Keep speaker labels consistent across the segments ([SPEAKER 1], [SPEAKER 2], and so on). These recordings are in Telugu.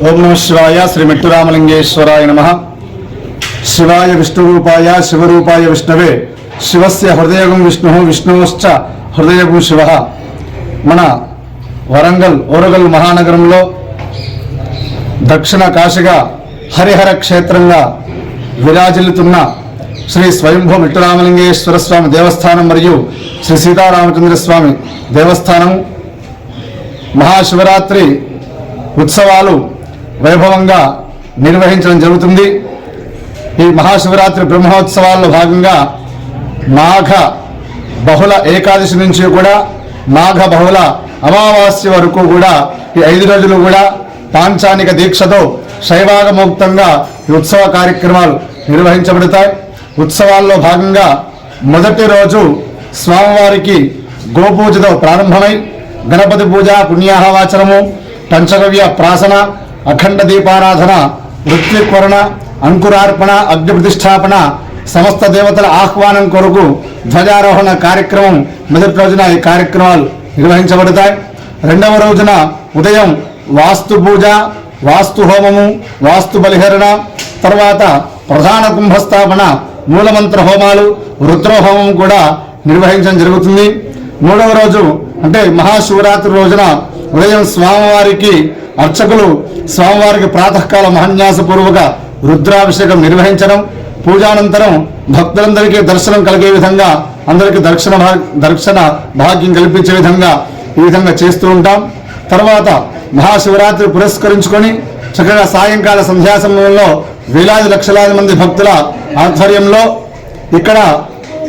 [SPEAKER 1] ఓం నమ శివాయ శ్రీ మెట్టురామలింగేశ్వరాయ నమ. శివాయ విష్ణురూపాయ శివరూపాయ విష్ణవే శివస్య హృదయగం విష్ణు విష్ణుశ్చ హృదయగు శివ. మన వరంగల్ ఓరగల్ మహానగరంలో దక్షిణ కాశిగా హరిహర క్షేత్రంగా విరాజిల్లుతున్న శ్రీ స్వయంభూ మిట్టురామలింగేశ్వర స్వామి దేవస్థానం మరియు శ్రీ సీతారామచంద్ర స్వామి దేవస్థానం. మహాశివరాత్రి ఉత్సవాలు వైభవంగా నిర్వహించడం జరుగుతుంది. ఈ మహాశివరాత్రి బ్రహ్మోత్సవాల్లో భాగంగా మాఘ బహుళ ఏకాదశి నుంచి కూడా మాఘ బహుళ అమావాస్య వరకు కూడా ఈ ఐదు రోజులు కూడా పాంచానిక దీక్షతో శైవాగముక్తంగా ఈ ఉత్సవ కార్యక్రమాలు నిర్వహించబడతాయి. ఉత్సవాల్లో భాగంగా మొదటి రోజు స్వామివారికి గోపూజతో ప్రారంభమై గణపతి పూజ పుణ్యాహవాచనము పంచగవ్య ప్రాసన అఖండ దీపారాధన వృత్తికొరణ అంకురార్పణ అగ్ని ప్రతిష్టాపన సమస్త దేవతల ఆహ్వానం కొరకు ధ్వజారోహణ కార్యక్రమం మొదటి రోజున ఈ కార్యక్రమాలు నిర్వహించబడతాయి. రెండవ రోజున ఉదయం వాస్తు పూజ వాస్తు హోమము వాస్తు బలిహరణ తర్వాత ప్రధాన కుంభస్థాపన మూలమంత్ర హోమాలు రుద్రహోమం కూడా నిర్వహించడం జరుగుతుంది. మూడవ రోజు అంటే మహాశివరాత్రి రోజున ఉదయం స్వామివారికి అర్చకులు స్వామివారికి ప్రాతకాల మహన్యాసపూర్వక రుద్రాభిషేకం నిర్వహించడం పూజానంతరం భక్తులందరికీ దర్శనం కలిగే విధంగా అందరికీ దర్శన భా- దర్శన భాగ్యం కల్పించే విధంగా ఈ విధంగా చేస్తూ ఉంటాం. తర్వాత మహాశివరాత్రి పురస్కరించుకొని చక్కగా సాయంకాల సంధ్యా సమయంలో వేలాది లక్షలాది మంది భక్తుల ఆధ్వర్యంలో ఇక్కడ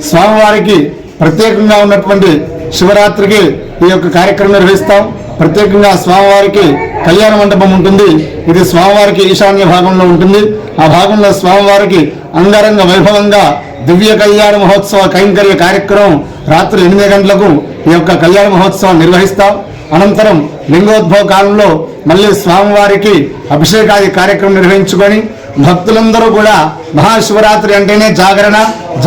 [SPEAKER 1] స్వామివారికి ప్రత్యేకంగా ఉన్నటువంటి శివరాత్రికి ఈ యొక్క కార్యక్రమం నిర్వహిస్తాం. ప్రత్యేకంగా స్వామివారికి కళ్యాణ మండపం ఉంటుంది. ఇది స్వామివారికి ఈశాన్య భాగంలో ఉంటుంది. ఆ భాగంలో స్వామివారికి అంగరంగ వైభవంగా దివ్య కళ్యాణ మహోత్సవ కైంకర్య కార్యక్రమం రాత్రి ఎనిమిది గంటలకు ఈ యొక్క కళ్యాణ మహోత్సవం నిర్వహిస్తాం. అనంతరం లింగోద్భవ కాలంలో మళ్ళీ స్వామివారికి అభిషేకాది కార్యక్రమం నిర్వహించుకొని భక్తులందరూ కూడా మహాశివరాత్రి అంటేనే జాగరణ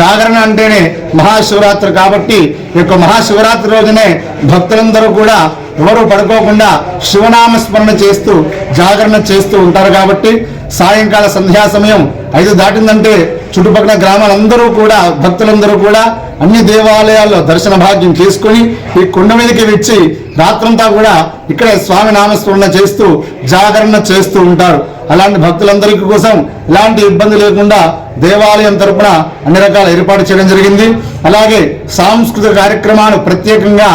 [SPEAKER 1] జాగరణ అంటేనే మహాశివరాత్రి కాబట్టి ఈ యొక్క మహాశివరాత్రి రోజునే భక్తులందరూ కూడా ఎవరు పడుకోకుండా శివనామ స్మరణ చేస్తూ జాగరణ చేస్తూ ఉంటారు కాబట్టి సాయంకాల సంధ్యా సమయం ఐదు దాటిందంటే చుట్టుపక్కల గ్రామాలందరూ కూడా భక్తులందరూ కూడా అన్ని దేవాలయాల్లో దర్శన భాగ్యం చేసుకొని ఈ కొండ మీదకి వచ్చి రాత్రంతా కూడా ఇక్కడ స్వామి నామస్మరణ చేస్తూ జాగరణ చేస్తూ ఉంటారు. అలాంటి భక్తులందరికీ కోసం ఎలాంటి ఇబ్బంది లేకుండా దేవాలయం తరపున అన్ని రకాల ఏర్పాటు చేయడం జరిగింది. అలాగే సాంస్కృతిక కార్యక్రమాలు ప్రత్యేకంగా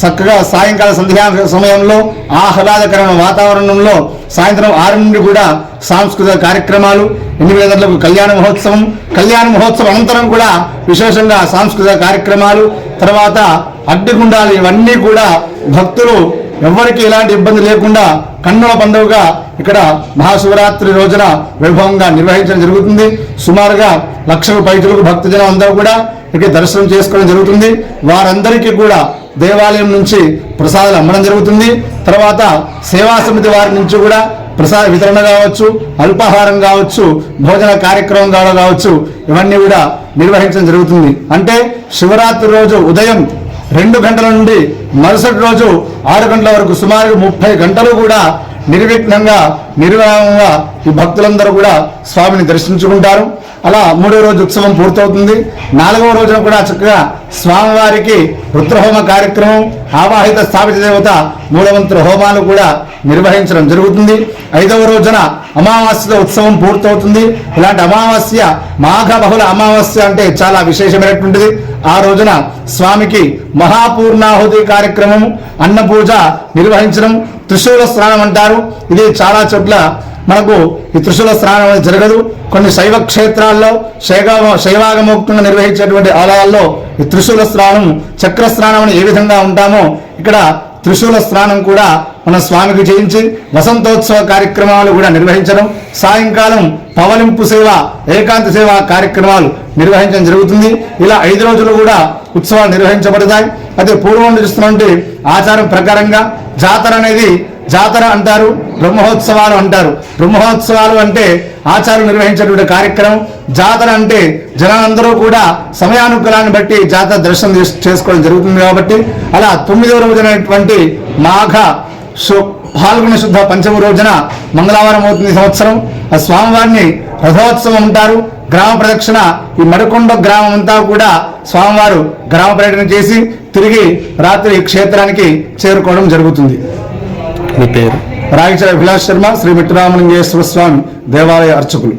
[SPEAKER 1] చక్కగా సాయంకాల సంధ్యా సమయంలో ఆహ్లాదకరమైన వాతావరణంలో సాయంత్రం ఆరు నుండి కూడా సాంస్కృతిక కార్యక్రమాలు ఎనిమిది గంటలకు కళ్యాణ మహోత్సవం కళ్యాణ మహోత్సవం అనంతరం కూడా విశేషంగా సాంస్కృతిక కార్యక్రమాలు తర్వాత అడ్డిగుండాలు ఇవన్నీ కూడా భక్తులు ఎవరికి ఎలాంటి ఇబ్బంది లేకుండా కన్నుల పండుగగా ఇక్కడ మహాశివరాత్రి రోజున వైభవంగా నిర్వహించడం జరుగుతుంది. సుమారుగా లక్షల పైతులకు భక్తజనం అందరూ కూడా ఇక్కడ దర్శనం చేసుకోవడం జరుగుతుంది. వారందరికీ కూడా దేవాలయం నుంచి ప్రసాదాలు అమ్మడం జరుగుతుంది. తర్వాత సేవా సమితి వారి నుంచి కూడా ప్రసాద వితరణ కావచ్చు అల్పాహారం కావచ్చు భోజన కార్యక్రమం కావచ్చు ఇవన్నీ కూడా నిర్వహించడం జరుగుతుంది. అంటే శివరాత్రి రోజు ఉదయం రెండు గంటల నుండి మరుసటి రోజు ఆరు గంటల వరకు సుమారు ముప్పై గంటలు కూడా నిర్విఘ్నంగా నిర్విరామంగా ఈ భక్తులందరూ కూడా స్వామిని దర్శించుకుంటారు. అలా మూడో రోజు ఉత్సవం పూర్తవుతుంది. నాలుగవ రోజున కూడా చక్కగా స్వామివారికి రుద్రహోమ కార్యక్రమం ఆవాహిత స్థాపిత దేవత మూలవంతుల హోమాలు కూడా నిర్వహించడం జరుగుతుంది. ఐదవ రోజున అమావాస్య ఉత్సవం పూర్తవుతుంది. ఇలాంటి అమావాస్య మాఘ బహుళ అమావాస్య అంటే చాలా విశేషమైనటువంటిది. ఆ రోజున స్వామికి మహాపూర్ణాహుతి కార్యక్రమం అన్నపూజ నిర్వహించడం త్రిశూల స్నానం అంటారు. ఇది చాలా చోట్ల మనకు ఈ త్రిశూల స్నానం అనేది జరగదు. కొన్ని శైవ క్షేత్రాల్లో శైవ శైవాగమోక్తంగా నిర్వహించేటువంటి ఆలయాల్లో ఈ త్రిశూల స్నానం చక్ర స్నానం అని ఏ విధంగా ఉంటామో ఇక్కడ త్రిశూల స్నానం కూడా మన స్వామికి చేయించి వసంతోత్సవ కార్యక్రమాలు కూడా నిర్వహించడం సాయంకాలం పవలింపు సేవ ఏకాంత సేవ కార్యక్రమాలు నిర్వహించడం జరుగుతుంది. ఇలా ఐదు రోజులు కూడా ఉత్సవాలు నిర్వహించబడతాయి. అయితే పూర్వం చూస్తున్నటువంటి ఆచారం ప్రకారంగా జాతర అనేది జాతర అంటారు బ్రహ్మోత్సవాలు అంటారు. బ్రహ్మోత్సవాలు అంటే ఆచారం నిర్వహించేటువంటి కార్యక్రమం. జాతర అంటే జనాలందరూ కూడా సమయానుకూలాన్ని బట్టి జాతర దర్శనం చేసుకోవడం జరుగుతుంది కాబట్టి అలా తొమ్మిదవ రోజునటువంటి మాఘ పాల్గొన శుద్ధ పంచమ రోజున మంగళవారం అవుతుంది సంవత్సరం. ఆ స్వామివారిని రథోత్సవం అంటారు. గ్రామ ప్రదక్షిణ ఈ మడికొండ గ్రామం అంతా కూడా స్వామివారు గ్రామ పర్యటన చేసి తిరిగి రాత్రి క్షేత్రానికి చేరుకోవడం జరుగుతుంది.
[SPEAKER 2] మీ పేరు?
[SPEAKER 1] రాయచర విలాస్ శర్మ శ్రీ వెంకటరామలింగేశ్వర స్వామి దేవాలయ అర్చకులు.